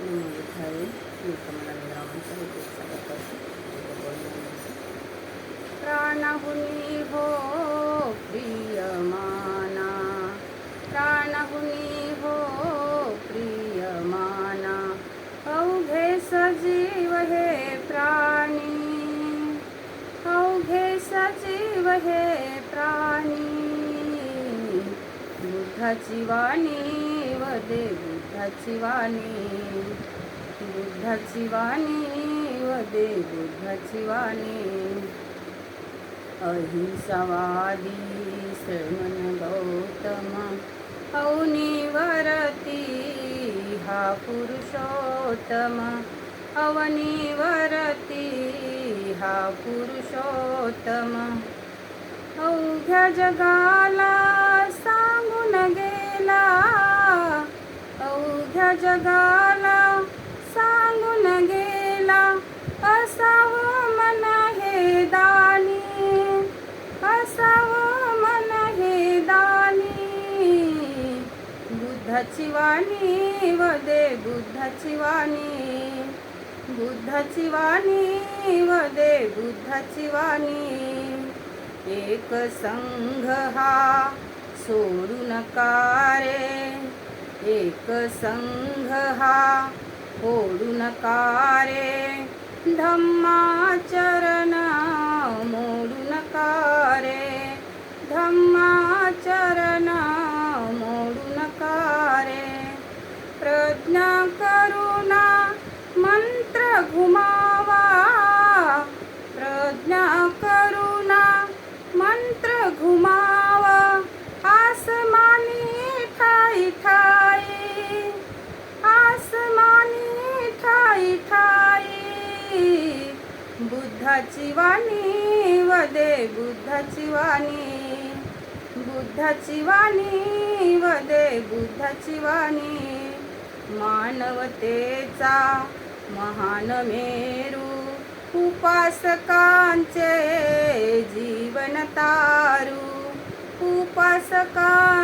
विठाई मी कमला ग्रामांचा एक स्वागत करते प्राणहुनी हो प्रियमाना प्राणहुनी हो प्रियमाना अवघे सजीव हे प्राणी अवघे सजीव हे प्राणी बुद्धाची वाणी वदे बुद्धाची वाणी बुद्धाची वाणी वदे बुद्धाची वाणी अहिंसावादी श्रवण गौतम अवनिवरती हा पुरुषोत्तम। अवनिवरती हा पुरुषोत्तम। अवघ्या जगाला सांगून गेला अख्ख्या जगाला सांगून गेला असावं मन हे दानी असावं मन हे दानी. बुद्धाची वाणी वदे बुद्धाची वाणी बुद्धाची वाणी वदे बुद्धाची वाणी एक संघ हा सोडू नका रे? एक संघ हा ओढू नका रे धम्माचरण मोडू नका रे धम्माचरण मोडू नका रे प्रज्ञा करुणा मंत्र घुमा. बुद्धाची वाणी वदे बुद्धाची वाणी बुद्धाची वाणी वदे बुद्धाची वाणी मानवतेचा महान मेरू उपासकांचे जीवन तारू. उपासकांचे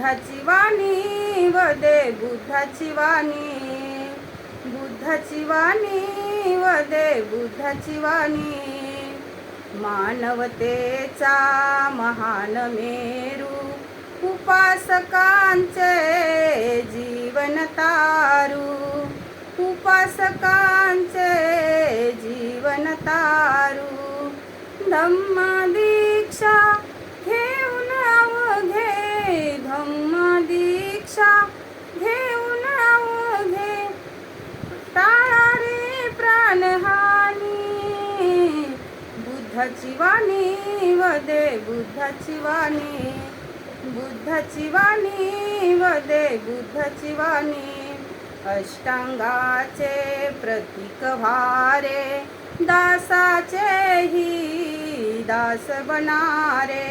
बुद्धाची वाणी वदे बुद्धाची वाणी बुद्धाची वाणी वदे बुद्धाची वाणी मानवतेचा महान मेरू उपासकांचे जीवन तारू. उपासकांचे जीवन तारू. धम्मा बुद्धाची वाणी वदे बुद्धाची वाणी बुद्धाची वाणी वदे बुद्धाची वाणी अष्टांगाचे प्रतीक भारे दासाचे ही दास बनारे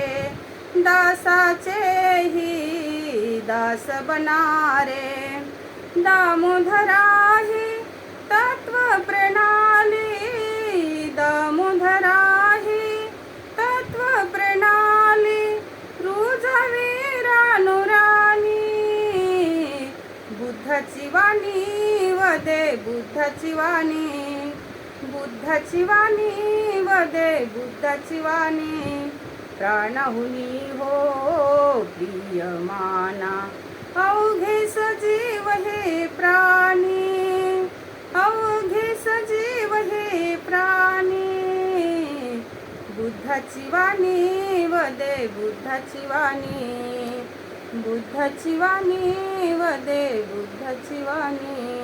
दासाचे ही दास बनारे दामोधरा ही तत्व प्रणाली बुद्धाची वाणी वदे बुद्धाची वाणी बुद्धाची वाणी वदे बुद्धाची वाणी प्राणहुनी हो प्रियमाना. अवघे सजीव हे प्राणी. अवघे सजीव हे प्राणी. बुद्धाची वाणी वदे बुद्धाची वाणी बुद्धची वाणी वदे बुद्धची वाणी